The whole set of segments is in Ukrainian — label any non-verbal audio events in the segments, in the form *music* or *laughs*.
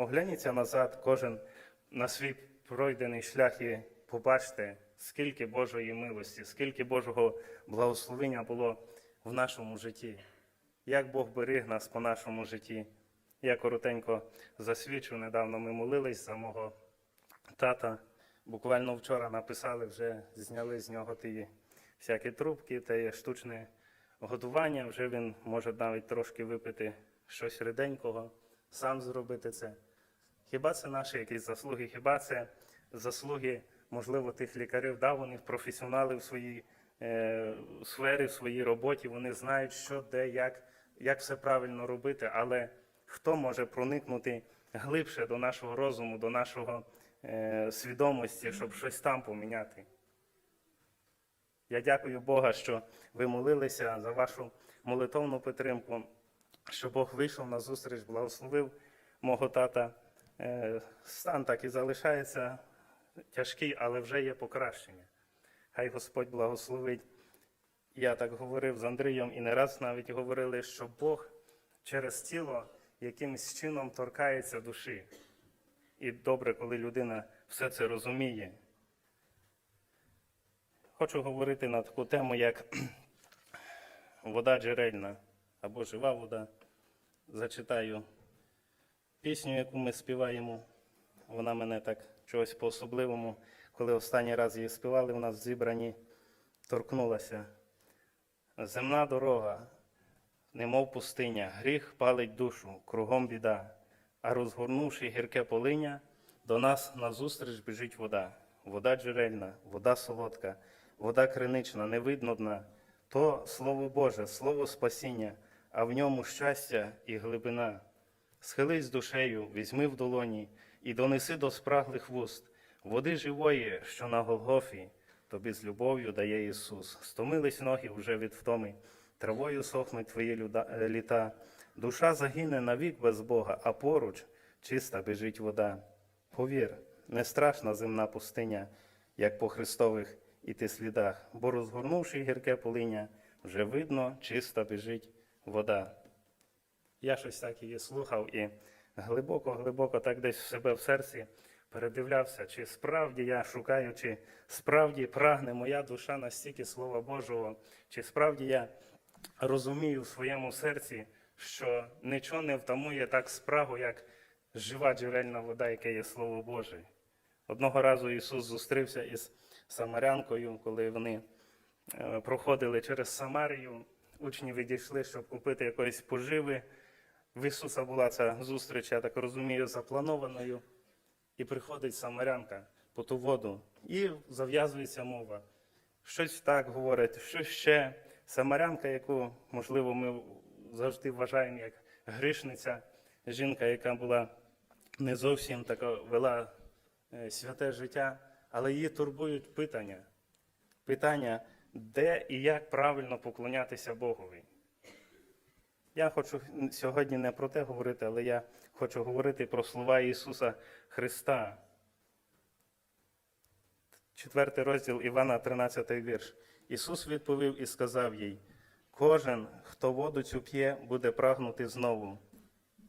Огляніться назад, кожен на свій пройдений шлях і побачте, скільки Божої милості, скільки Божого благословення було в нашому житті. Як Бог беріг нас по нашому житті. Я коротенько засвідчу, недавно ми молились за мого тата. Буквально вчора написали, вже зняли з нього ті всякі трубки, те штучне годування. Вже він може навіть трошки випити щось ріденького, сам зробити це. Хіба це наші якісь заслуги? Хіба це заслуги, можливо, тих лікарів? Да, вони професіонали в своїй е, сфері, в своїй роботі, вони знають, що, де, як, як все правильно робити, але хто може проникнути глибше до нашого розуму, до нашого е, свідомості, щоб щось там поміняти? Я дякую Бога, що ви молилися за вашу молитовну підтримку, що Бог вийшов на зустріч, благословив мого тата. Е, Стан так і залишається тяжкий, але вже є покращення. Хай Господь благословить. Я так говорив з Андрієм і не раз навіть говорили, що Бог через тіло якимось чином торкається душі. І добре, коли людина все це розуміє. Хочу говорити на таку тему, як *clears throat* вода джерельна або жива вода. Зачитаю пісню, яку ми співаємо. Вона мене так чогось по-особливому, коли останній раз її співали, у нас в зібранні торкнулася. Земна дорога, немов пустиня, гріх палить душу, кругом біда, а розгорнувши гірке полиня, до нас назустріч біжить вода. Вода джерельна, вода солодка, вода кринична, невидно То Слово Боже, Слово спасіння, а в ньому щастя і глибина. Схились душею, візьми в долоні і донеси до спраглих вуст води живої, що на Голгофі, тобі з любов'ю дає Ісус. Стомились ноги вже від втоми, травою сохнуть твої люда- е, літа. Душа загине навік без Бога, а поруч чиста біжить вода. Повір, не страшна земна пустиня, як по Христових іти слідах, бо розгорнувши гірке полиня, вже видно, чиста біжить вода. Я щось так її слухав і глибоко-глибоко так десь в себе в серці передивлявся, чи справді я шукаю, чи справді прагне моя душа настільки Слова Божого, чи справді я розумію в своєму серці, що нічого не втамує так спрагу, як жива джерельна вода, яке є Слово Боже. Одного разу Ісус зустрівся із Самарянкою, коли вони е, проходили через Самарію. Учні відійшли, щоб купити якоїсь поживи. В Ісуса була ця зустріч, я так розумію, запланованою. І приходить Самарянка по ту воду, і зав'язується мова. Щось так говорить, щось ще. Самарянка, яку, можливо, ми завжди вважаємо як грішниця, жінка, яка була не зовсім така вела е, святе життя, але її турбують питання. Питання, де і як правильно поклонятися Богові. Я хочу сьогодні не про те говорити, але я хочу говорити про слова Ісуса Христа. Четвертий розділ Івана, 13 вірш. Ісус відповів і сказав їй: Кожен, хто воду цю п'є, буде прагнути знову.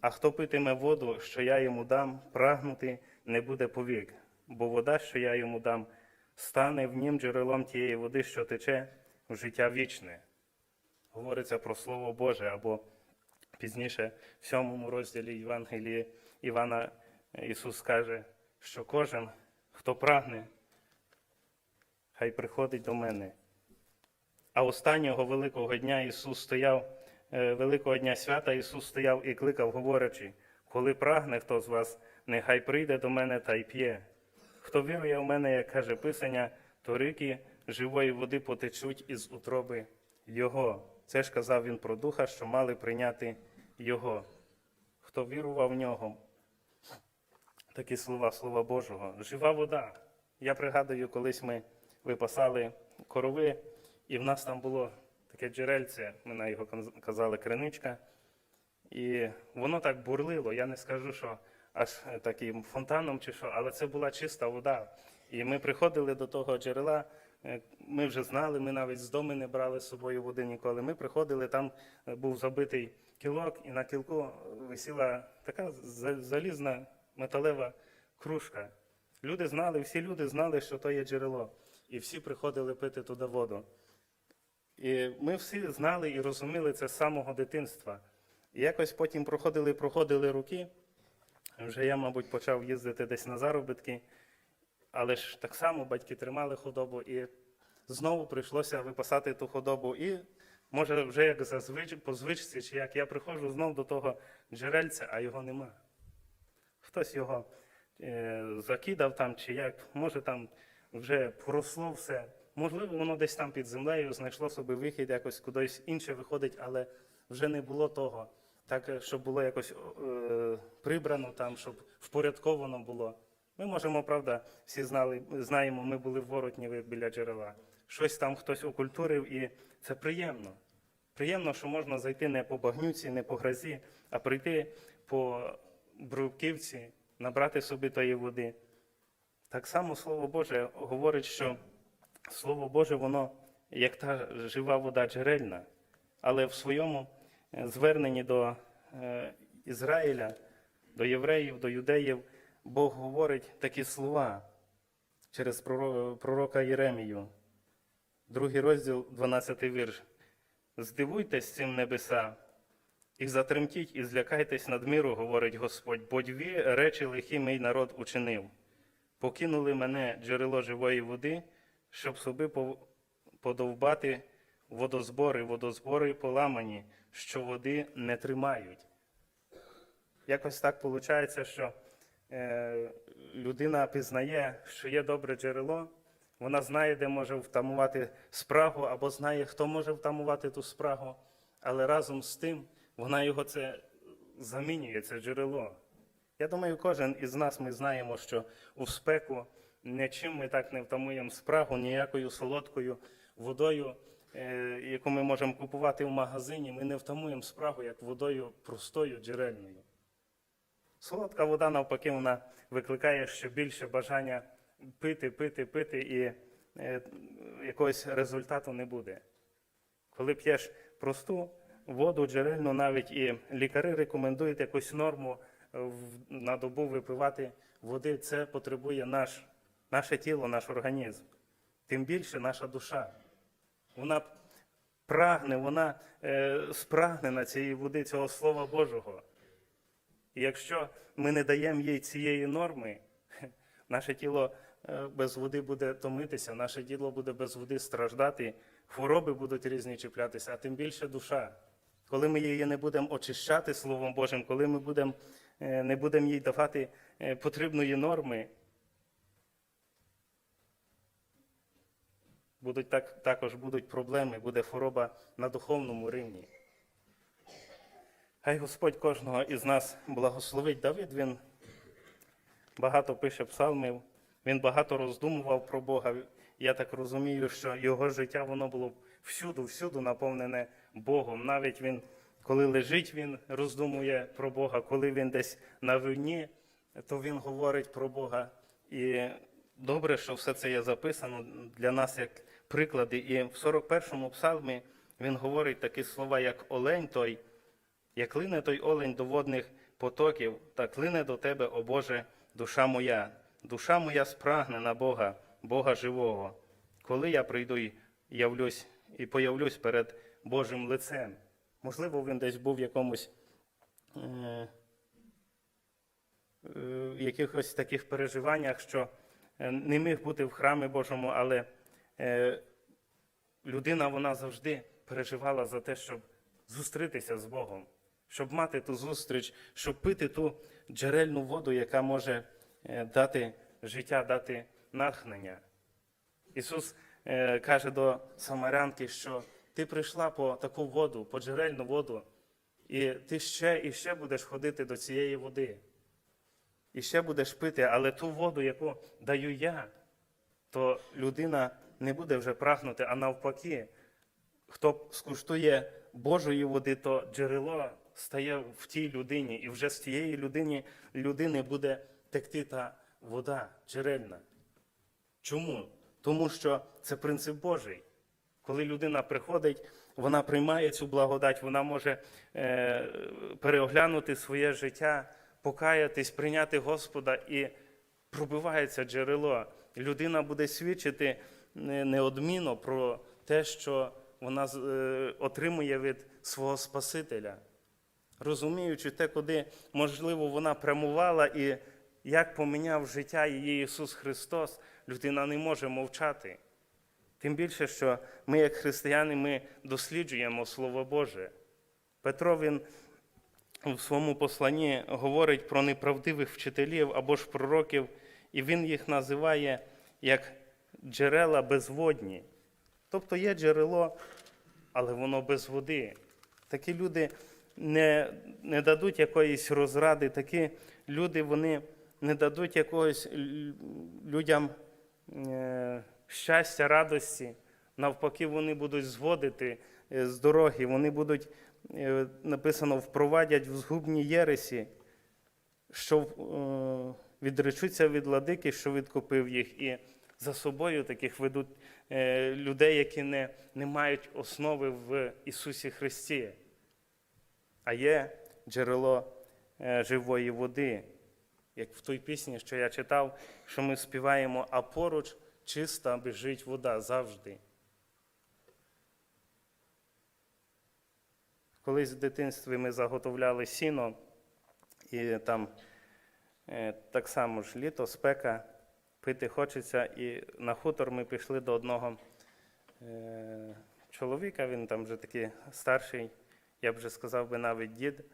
А хто питиме воду, що я йому дам, прагнути не буде повік, бо вода, що я йому дам, стане в нім джерелом тієї води, що тече в життя вічне. Говориться про Слово Боже, або пізніше в сьомому розділі Євангелії Івана Ісус каже, що кожен, хто прагне, хай приходить до мене. А останнього великого дня Ісус стояв, е, великого дня свята Ісус стояв і кликав, говорячи, коли прагне хто з вас, нехай прийде до мене та й п'є. Хто вірує в мене, як каже Писання, то ріки живої води потечуть із утроби Його. Це ж казав він про духа, що мали прийняти Його. Хто вірував в нього, такі слова, слова Божого. Жива вода. Я пригадую, колись ми випасали корови, і в нас там було таке джерельце, ми на його казали криничка. І воно так бурлило. Я не скажу, що аж таким фонтаном чи що, але це була чиста вода. І ми приходили до того джерела, ми вже знали, ми навіть з дому не брали з собою води ніколи. Ми приходили, там е, був забитий кілок, і на кілку висіла така залізна металева кружка. Люди знали, всі люди знали, що то є джерело. І всі приходили пити туди воду. І ми всі знали і розуміли це з самого дитинства. І якось потім проходили, проходили роки. Вже я, мабуть, почав їздити десь на заробітки, але ж так само батьки тримали худобу, і знову прийшлося випасати ту худобу. І може вже як за по звичці, чи як я приходжу знов до того джерельця, а його нема. Хтось його е, закидав там, чи як, може там вже поросло все. Можливо, воно десь там під землею знайшло собі вихід, якось кудись інше виходить, але вже не було того. Так, е, щоб було якось е, прибрано там, щоб впорядковано було. Ми можемо, правда, всі знали, знаємо, ми були в Воротніві біля джерела. Щось там хтось окультурив, і це приємно. Приємно, що можна зайти не по багнюці, не по грозі, а прийти по бруківці, набрати собі тої води. Так само Слово Боже говорить, що Слово Боже, воно як та жива вода джерельна, але в своєму е, зверненні до е, Ізраїля, до євреїв, до юдеїв, Бог говорить такі слова через пророка Єремію. Другий розділ, 12 вірш. Здивуйтесь цим небеса, і затремтіть, і злякайтесь надміру, говорить Господь, бо дві речі лихі мій народ учинив. Покинули мене джерело живої води, щоб собі подовбати водозбори, водозбори поламані, що води не тримають. Якось так виходить, що людина пізнає, що є добре джерело, вона знає, де може втамувати спрагу, або знає, хто може втамувати ту спрагу, але разом з тим вона його це замінює, це джерело. Я думаю, кожен із нас ми знаємо, що у спеку нічим ми так не втамуємо спрагу, ніякою солодкою водою, е, яку ми можемо купувати в магазині, ми не втамуємо спрагу, як водою простою, джерельною. Солодка вода, навпаки, вона викликає ще більше бажання пити, пити, пити, і е, якогось результату не буде. Коли п'єш просту воду, джерельну, навіть і лікари рекомендують якусь норму е, на добу випивати води, це потребує наш, наше тіло, наш організм. Тим більше наша душа. Вона прагне, вона е, спрагнена цієї води, цього Слова Божого. І якщо ми не даємо їй цієї норми, *laughs* наше тіло е, без води буде томитися, наше тіло буде без води страждати, хвороби будуть різні чіплятися, а тим більше душа. Коли ми її не будемо очищати Словом Божим, коли ми будемо, е, не будемо їй давати е, потрібної норми, будуть так, також будуть проблеми, буде хвороба на духовному рівні. Хай Господь кожного із нас благословить. Давид він багато пише псалмів, він багато роздумував про Бога. Я так розумію, що його життя воно було всюду, всюду наповнене Богом. Навіть він, коли лежить, він роздумує про Бога, коли він десь на війні, то він говорить про Бога. І добре, що все це є записано для нас як приклади. І в 41-му псалмі він говорить такі слова, як олень той. Як лине той олень до водних потоків, так лине до тебе, о Боже, душа моя. Душа моя спрагне на Бога, Бога живого. Коли я прийду і явлюсь і появлюсь перед Божим лицем. Можливо, він десь був в якомусь е, е, якихось таких переживаннях, що е, не міг бути в храмі Божому, але е, людина вона завжди переживала за те, щоб зустрітися з Богом, щоб мати ту зустріч, щоб пити ту джерельну воду, яка може е, дати життя, дати натхнення. Ісус е, каже до самарянки, що ти прийшла по таку воду, по джерельну воду, і ти ще і ще будеш ходити до цієї води. І ще будеш пити, але ту воду, яку даю я, то людина не буде вже прагнути, а навпаки, хто скуштує Божої води, то джерело стає в тій людині, і вже з тієї людини, людини буде текти та вода джерельна. Чому? Тому що це принцип Божий. Коли людина приходить, вона приймає цю благодать, вона може е, переоглянути своє життя, покаятись, прийняти Господа і пробивається джерело. Людина буде свідчити неодмінно про те, що вона е, отримує від свого Спасителя. Розуміючи те, куди, можливо, вона прямувала і як поміняв життя її Ісус Христос, людина не може мовчати. Тим більше, що ми, як християни, ми досліджуємо Слово Боже. Петро він в своєму посланні говорить про неправдивих вчителів або ж пророків, і він їх називає як джерела безводні. Тобто є джерело, але воно без води. Такі люди не, не дадуть якоїсь розради, такі люди вони не дадуть якогось людям е, щастя, радості. Навпаки, вони будуть зводити е, з дороги, вони будуть, е, написано, впровадять в згубні єресі, що е, відречуться від ладики, що відкупив їх, і за собою таких ведуть е, людей, які не, не мають основи в Ісусі Христі. А є джерело е, живої води, як в той пісні, що я читав, що ми співаємо, а поруч чиста біжить вода завжди. Колись в дитинстві ми заготовляли сіно, і там е, так само ж літо, спека, пити хочеться. І на хутор ми пішли до одного е, чоловіка, він там вже такий старший, я б вже сказав би навіть дід.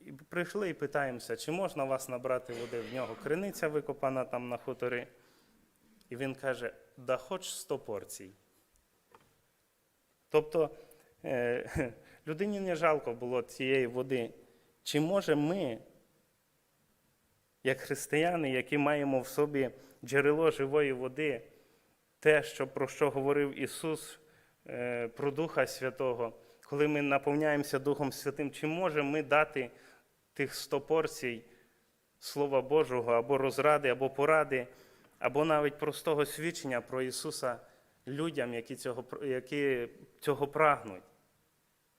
І прийшли і питаємося, чи можна вас набрати води в нього. Криниця викопана там на хуторі. І він каже, да хоч 100 порцій. Тобто е, *laughs* людині не жалко було цієї води. Чи може ми, як християни, які маємо в собі джерело живої води, те, що, про що говорив Ісус, е, про Духа Святого, коли ми наповняємося Духом Святим, чи можемо ми дати тих 100 порцій Слова Божого або розради, або поради, або навіть простого свідчення про Ісуса людям, які цього, які цього прагнуть?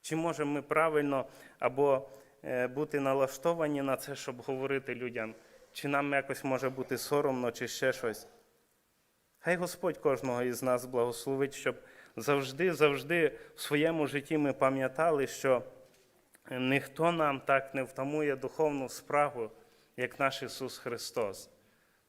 Чи можемо ми правильно або е, бути налаштовані на це, щоб говорити людям, чи нам якось може бути соромно, чи ще щось? Хай Господь кожного із нас благословить, щоб завжди, завжди в своєму житті ми пам'ятали, що ніхто нам так не втамує духовну спрагу, як наш Ісус Христос.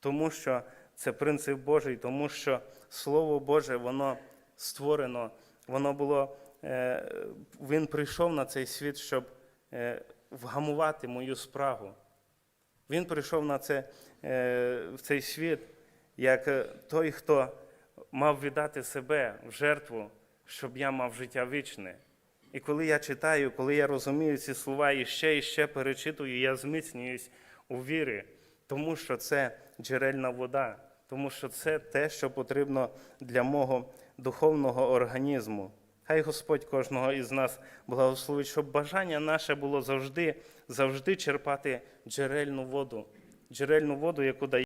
Тому що це принцип Божий, тому що Слово Боже, воно створено, воно було, е, Він прийшов на цей світ, щоб е, вгамувати мою спрагу. Він прийшов на це, е, в цей світ, як той, хто мав віддати себе в жертву, щоб я мав життя вічне. І коли я читаю, коли я розумію ці слова і ще і ще перечитую, я зміцнююсь у вірі, тому що це джерельна вода, тому що це те, що потрібно для мого духовного організму. Хай Господь кожного із нас благословить, щоб бажання наше було завжди, завжди черпати джерельну воду, джерельну воду, яку дає.